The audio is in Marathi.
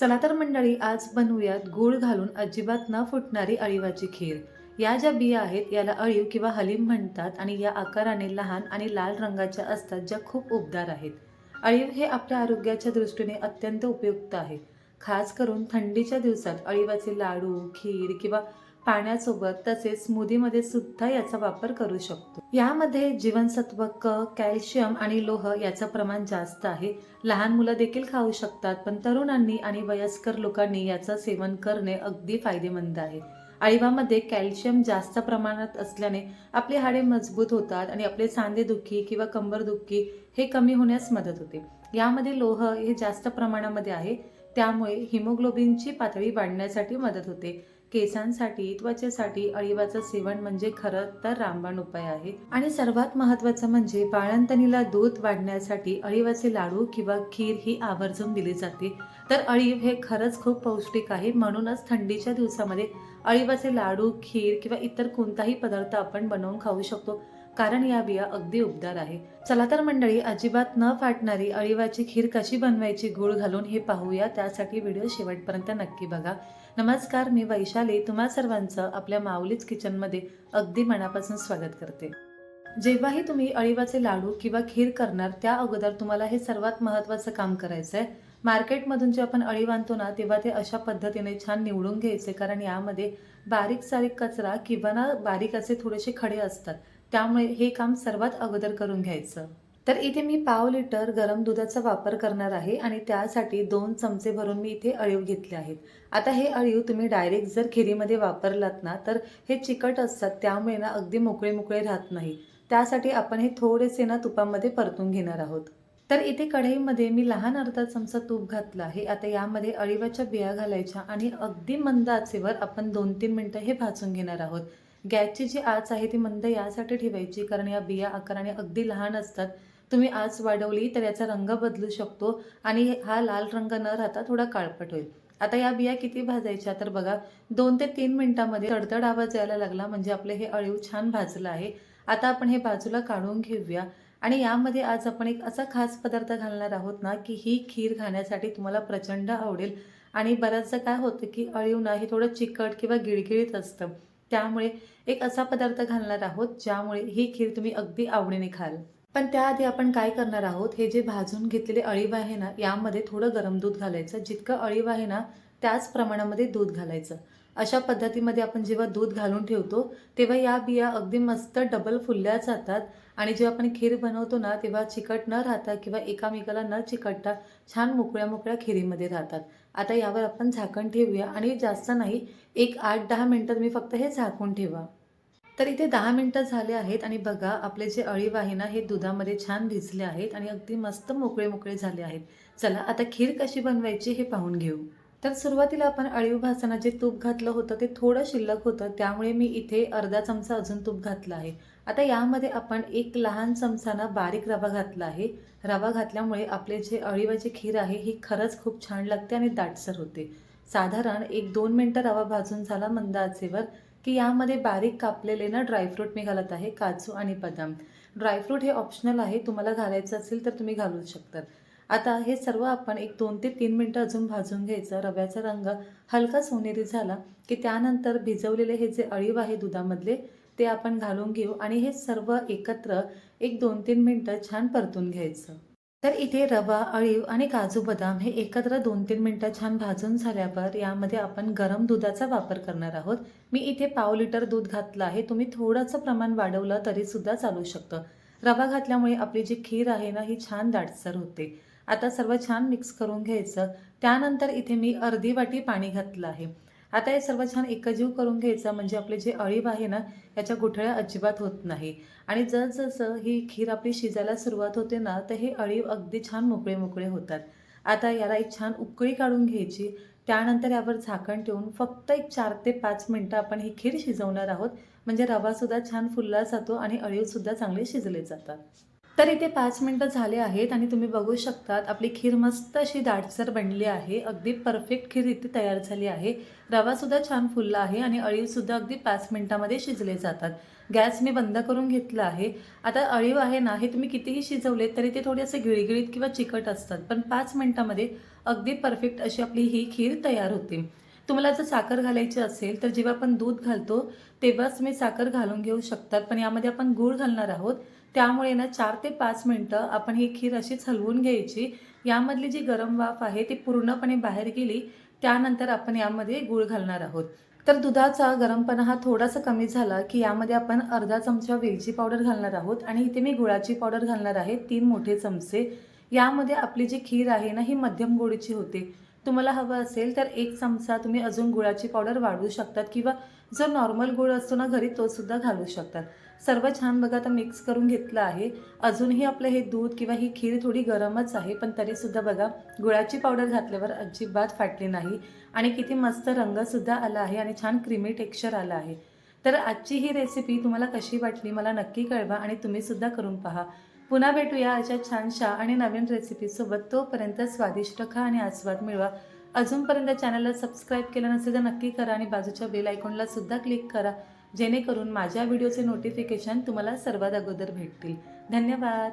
चला तर मंडळी आज बनवूयात गूळ घालून अजिबात न फुटणारी अळीवाची खीर. या ज्या बिया आहेत याला अळीव किंवा हलीम म्हणतात आणि या आकाराने लहान आणि लाल रंगाच्या असतात ज्या खूप उबदार आहेत. अळीव हे आपल्या आरोग्याच्या दृष्टीने अत्यंत उपयुक्त आहे. खास करून थंडीच्या दिवसात अळीवाचे लाडू खीर किंवा पाण्यासोबत तसेच स्मूदीमध्ये सुद्धा याचा वापर करू शकतो. यामध्ये जीवनसत्व क कॅल्शियम आणि लोह याचं प्रमाण जास्त आहे. लहान मुलं देखील खाऊ शकतात पण तरुणांनी आणि वयस्कर लोकांनी याचं सेवन करणे अगदी फायदेमंद आहे. अळीवामध्ये कॅल्शियम जास्त प्रमाणात असल्याने आपली हाडे मजबूत होतात आणि आपले सांधेदुखी किंवा कंबरदुखी हे कमी होण्यास मदत होते. यामध्ये लोह हे जास्त प्रमाणामध्ये आहे. त्यामुळे हिमोग्लोबिनची पातळी वाढण्यासाठी मदत होते. केसांसाठी त्वचेसाठी अळीवाचं सेवन म्हणजे खरं तर रामबाण उपाय आहे. आणि सर्वात महत्वाचं म्हणजे बाळंतणीला दूध वाढण्यासाठी अळीवाचे लाडू किंवा खीर ही आवर्जून दिली जाते. तर अळीव हे खरंच खूप पौष्टिक आहे. म्हणूनच थंडीच्या दिवसामध्ये अळीवाचे लाडू खीर किंवा इतर कोणताही पदार्थ आपण बनवून खाऊ शकतो. कारण या बिया अगदी उबदार आहे. चला तर मंडळी अजिबात न फाटणारी अळीवाची खीर कशी बनवायची गुळ घालून हे पाहूया. त्यासाठी व्हिडिओ शेवटपर्यंत नक्की बघा. नमस्कार मी वैशाली. तुम्हा सर्वांचं आपल्या माऊलीच किचनमध्ये अगदी मनापासून स्वागत करते. जेव्हाही तुम्ही अळीवाचे लाडू किंवा खीर करणार त्या अगोदर तुम्हाला हे सर्वात महत्त्वाचं काम करायचं आहे मार्केटमधून जे आपण अळी बांधतो ना तेव्हा ते अशा पद्धतीने छान निवडून घ्यायचे कारण यामध्ये बारीक सारीक कचरा किंवा ना बारीक असे थोडेसे खडे असतात. त्यामुळे हे काम सर्वात अगोदर करून घ्यायचं. तर इथे मी पाव लिटर गरम दुधाचा वापर करणार आहे आणि त्यासाठी दोन चमचे भरून मी इथे अळीव घेतले आहेत. आता हे अळीव तुम्ही डायरेक्ट जर खिरीमध्ये वापरलात ना तर हे चिकट असतात त्यामुळे ना अगदी मोकळे मोकळे राहत नाही. त्यासाठी आपण हे थोडेसे ना तुपामध्ये परतून घेणार आहोत. तर इथे कढईमध्ये मी लहान अर्धा चमचा तूप घातला आहे. आता यामध्ये अळीवाच्या बिया घालायच्या आणि अगदी मंद आचेवर आपण दोन तीन मिनटं हे भाजून घेणार आहोत. गॅसची जी आच आहे ती मंद यासाठी ठेवायची कारण या बिया आकाराने अगदी लहान असतात. तुम्ही आच वाढवली तर याचा रंग बदलू शकतो आणि हा लाल रंग न राहता थोडा काळपट होईल. आता या बिया किती भाजायच्या? तर बघा दोन ते तीन मिनिटांमध्ये तडतड आवाज यायला लागला म्हणजे आपले हे अळीव छान भाजलं आहे. आता आपण हे बाजूला काढून घेऊया. आणि यामध्ये आज आपण एक असा खास पदार्थ घालणार आहोत ना की ही खीर खाण्यासाठी तुम्हाला प्रचंड आवडेल. आणि बऱ्याचदा काय होतं की अळीव ना हे थोडं चिकट किंवा गिळगिळीत असतं. त्यामुळे एक असा पदार्थ घालणार आहोत ज्यामुळे ही खीर तुम्ही अगदी आवडीने खाल. पण त्याआधी आपण काय करणार आहोत हे जे भाजून घेतलेले अळीव आहे ना यामध्ये थोडं गरम दूध घालायचं. जितकं अळीव आहे ना त्याच प्रमाणामध्ये दूध घालायचं. अशा पद्धतीमध्ये आपण जेव्हा दूध घालून ठेवतो तेव्हा या बिया अगदी मस्त डबल फुलल्या जातात. आणि जेव्हा आपण खीर बनवतो ना तेव्हा चिकट न राहता किंवा एकामेकाला न चिकटता छान मोकळ्या मोकळ्या खिरीमध्ये राहतात. आता यावर आपण झाकण ठेवूया आणि जास्त नाही एक आठ दहा मिनटं मी फक्त हे झाकून ठेवा. तर इथे दहा मिनटं झाले आहेत आणि बघा आपले जे अळीव आहे ना हे दुधामध्ये छान भिजले आहेत आणि अगदी मस्त मोकळे मोकळे झाले आहेत. चला आता खीर कशी बनवायची हे पाहून घेऊ. तर सुरुवातीला आपण अळीव भासना जे तूप घातलं होतं ते थोडं शिल्लक होतं. त्यामुळे मी इथे अर्धा चमचा अजून तूप घातलं आहे. आता यामध्ये आपण एक लहान चमचानं बारीक रवा घातला आहे. रवा घातल्यामुळे आपले जे अळीवाची खीर आहे ही खरंच खूप छान लागते आणि दाटसर होते. साधारण एक दोन मिनटं रवा भाजून झाला मंद आचेवर की यामध्ये बारीक कापलेले ना ड्रायफ्रूट मी घालत आहे काजू आणि बदाम. ड्रायफ्रूट हे ऑप्शनल आहे तुम्हाला घालायचं असेल तर तुम्ही घालू शकतात. आता हे सर्व आपण एक दोन ते तीन मिनटं अजून भाजून घ्यायचं. रव्याचा रंग हलका सोनेरी झाला की त्यानंतर भिजवलेले हे जे अळीव आहे दुधामधले ते आपण घालून घेऊ आणि हे सर्व एकत्र एक दोन तीन मिनटं छान परतून घ्यायचं. तर इथे रवा अळीव आणि काजू बदाम हे एकत्र दोन तीन मिनटं छान भाजून झाल्यावर यामध्ये आपण गरम दुधाचा वापर करणार आहोत. मी इथे पाव लिटर दूध घातलं आहे. तुम्ही थोडंसं प्रमाण वाढवलं तरीसुद्धा चालू शकतं. रवा घातल्यामुळे आपली जी खीर आहे ना ही छान दाटसर होते. आता सर्व छान मिक्स करून घ्यायचं. त्यानंतर इथे मी अर्धी वाटी पाणी घातलं आहे. आता हे सर्व छान एकजीव करून घ्यायचं म्हणजे आपले जे अळीव आहे ना याच्या गुठळ्या अजिबात होत नाही. आणि जसजसं ही खीर आपली शिजायला सुरुवात होते ना तर हे अळीव अगदी छान मोकळे मोकळे होतात. आता याला एक छान उकळी काढून घ्यायची. त्यानंतर यावर झाकण ठेवून फक्त एक चार ते पाच मिनटं आपण ही खीर शिजवणार आहोत. म्हणजे रवासुद्धा छान फुलला जातो आणि अळीवसुद्धा चांगले शिजले जातात. तर इथे पाच मिनटं झाले आहेत आणि तुम्ही बघू शकतात आपली खीर मस्त अशी दाटसर बनली आहे. अगदी परफेक्ट खीर इथे तयार झाली आहे. रवासुद्धा छान फुलला आहे आणि अळीवसुद्धा अगदी पाच मिनटामध्ये शिजले जातात. गॅस मी बंद करून घेतला आहे. आता अळीव आहे ना हे तुम्ही कितीही शिजवले तरी ते थोडे असे गिळगिळीत किंवा चिकट असतात पण पाच मिनटामध्ये अगदी परफेक्ट अशी आपली ही खीर तयार होते. तुम्हाला जर साखर घालायची असेल तर जेव्हा आपण दूध घालतो तेव्हाच मी साखर घालून घेऊ शकतात पण यामध्ये आपण गूळ घालणार आहोत. त्यामुळे ना चार ते पाच मिनटं आपण ही खीर अशीच हलवून घ्यायची. यामधली जी गरम वाफ आहे ती पूर्णपणे बाहेर गेली त्यानंतर आपण यामध्ये गूळ घालणार आहोत. तर दुधाचा गरमपणा हा थोडासा कमी झाला की यामध्ये आपण अर्धा चमचा वेलची पावडर घालणार आहोत आणि इथे मी गुळाची पावडर घालणार आहे तीन मोठे चमचे. यामध्ये आपली जी खीर आहे ना ही मध्यम गोडीची होते. तुम्हाला हवं असेल तर एक चमचा तुम्ही अजून गुळाची पावडर वाढवू शकतात किंवा जो नॉर्मल गुळ असतो ना घरी तो सुद्धा घालू शकतात. सर्व छान बघा आता मिक्स करून घेतलं आहे. अजूनही आपलं हे दूध किंवा ही खीर थोडी गरमच आहे पण तरीसुद्धा बघा गुळाची पावडर घातल्यावर अजिबात फाटली नाही. आणि किती मस्त रंगसुद्धा आला आहे आणि छान क्रीमी टेक्स्चर आलं आहे. तर आजची ही रेसिपी तुम्हाला कशी वाटली मला नक्की कळवा आणि तुम्हीसुद्धा करून पहा. पुन्हा भेटूया अशा छानशा आणि नवीन रेसिपीसोबत तोपर्यंत स्वादिष्ट खा आणि आस्वाद मिळवा. अजूनपर्यंत चॅनलला सबस्क्राईब केलं नसेल तर नक्की करा आणि बाजूच्या बेल आयकॉनला सुद्धा क्लिक करा. जेणेकरून माझ्या व्हिडिओचे नोटिफिकेशन तुम्हाला सर्वात अगोदर भेटतील. धन्यवाद.